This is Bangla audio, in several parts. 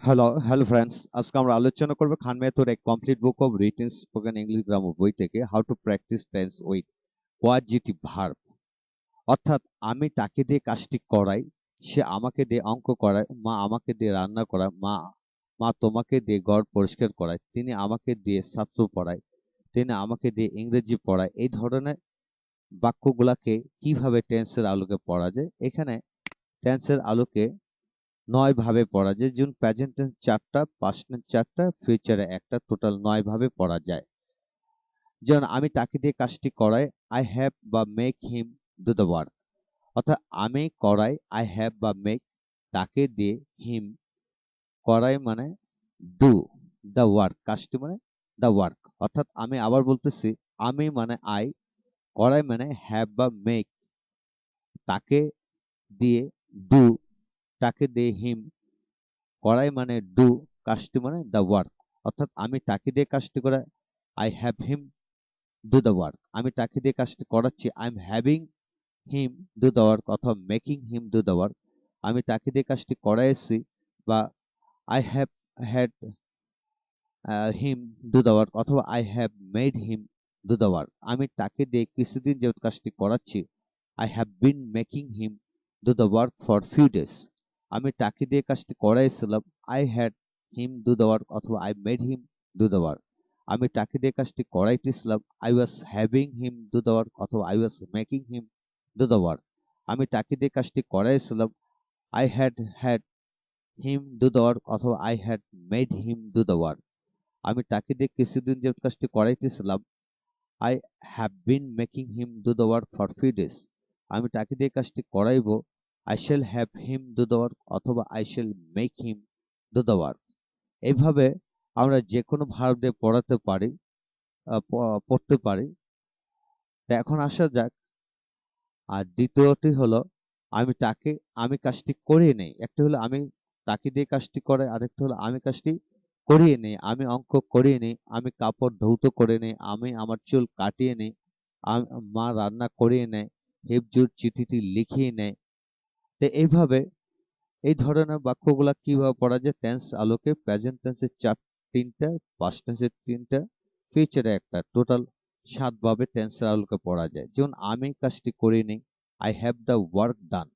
হ্যালো হ্যালো ফ্রেন্ডস আজকে আমরা আলোচনা করব খান মেথর এক complete book of written spoken English grammar বই থেকে how to practise tense with positive verb অর্থাৎ আমি তাকে দিয়ে কাজটি করাই, সে আমাকে দিয়ে অঙ্ক করায়, মা আমাকে দিয়ে রান্না করায়, মা মা তোমাকে দিয়ে ঘর পরিষ্কার করায়, তিনি আমাকে দিয়ে ছাত্র পড়ায়, তিনি আমাকে দিয়ে ইংরেজি পড়ায়, এই ধরনের বাক্যগুলাকে কীভাবে টেন্সের আলোকে পড়া যায়? এখানে টেন্সের আলোকে নয় ভাবে পড়া যায়। যেমন প্রেজেন্ট টেন্স চারটা পাস্ট টেন্স চারটা ফিউচারে একটা টোটাল নয় ভাবে পড়া যায়। যেমন আমি তাকে দিয়ে কাজটি করাই আই হ্যাভ বা make him do the work অর্থাৎ আমি করাই আই হ্যাভ বা মেক তাকে দিয়ে হিম করাই মানে ডু দ্য ওয়ার্ক কাজটি মানে দ্য ওয়ার্ক অর্থাৎ আমি আবার বলতেছি, আমি মানে আই করাই মানে হ্যাভ বা মেক তাকে দিয়ে ডু তাকে দিয়ে হিম করাই মানে ডু কাজটি মানে দ্য ওয়ার্ক অর্থাৎ আমি তাকে দিয়ে কাজটি করে I have him do the work আমি তাকে দিয়ে কাজটি করাচ্ছি I am having him do the work অথবা making him do the work আমি তাকে দিয়ে কাজটি করাইছি বা I have had him do the work অথবা I have made him do the work আমি তাকে দিয়ে কিছুদিন যে কাজটি করাচ্ছি I have been making him do the work for few days আমি তাকে দিয়ে কাজটি করাইছিলাম। I had him do the অথবা I made him do the আমি তাকে দিয়ে কাজটি করাইতেছিলাম। I was having him do the অথবা I was making him do the আমি তাকে দিয়ে কাজটি করাইছিলাম। I had had him do the অথবা I had made him do the আমি তাকে দিয়ে কিছুদিন যে কাজটি করাইতেছিলাম। I have been making him do the work for few days আমি তাকে দিয়ে কাজটি করাইব। I shall have him do the work অথবা I shall make him do the work এইভাবে আমরা যে কোনো ভার্ব দিয়ে পড়াতে পারি পড়তে পারি। এখন আসা যাক। আর দ্বিতীয়টি হলো, আমি তাকে, আমি কাজটি করিয়ে নেই। একটা হলো, আমি তাকে দিয়ে কাজটি করে আরেকটা হলো, আমি কাজটি করিয়ে নেই। আমি অঙ্ক করিয়ে নেই, আমি কাপড় ধৌত করে নেই, আমি আমার চুল কাটিয়ে নেই মা রান্না করিয়ে নেয়, হেফজুর চিঠিটি লিখিয়ে নেয় তো এইভাবে এই ধরনের বাক্যগুলা কীভাবে পড়া যায়? টেন্স আলোকে প্রেজেন্ট টেন্সের চার তিনটা পাস্ট টেন্সের তিনটা ফিউচারে একটা। টোটাল সাত ভাবে টেন্সের আলোকে পড়া যায়। যেমন, আমি কাজটি করে নিই I have the work done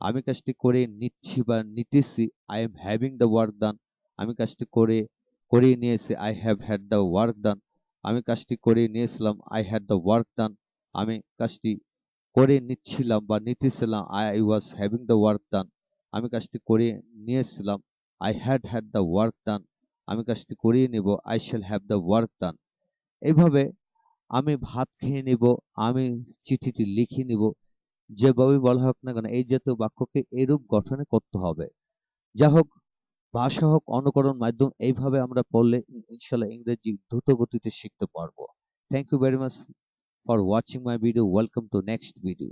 আমি কাজটি করে নিচ্ছি বা নিতেছি I am having the work done আমি কাজটি করে করিয়ে নিয়েছি I have had the work done আমি কাজটি করে নিয়েছিলাম I had the work done আমি কাজটি করে নিচ্ছিলাম বা নিতেছিলাম I was having the work done আমি কাজটি করে নিয়েছিলাম। I had had the work done আমি কাজটি করিয়ে নিব। I shall have the work done এইভাবে আমি ভাত খেয়ে নিব, আমি চিঠিটি লিখে নিব। যেভাবে বলা হোক না কেন, এই জাতীয় বাক্যকে এরূপ গঠনে করতে হবে। যা হোক, ভাষা হোক, অনুকরণ মাধ্যম, এইভাবে আমরা পড়লে ইনশাল্লাহ ইংরেজি দ্রুত গতিতে শিখতে পারব। Thank you very much for watching my video. Welcome to next video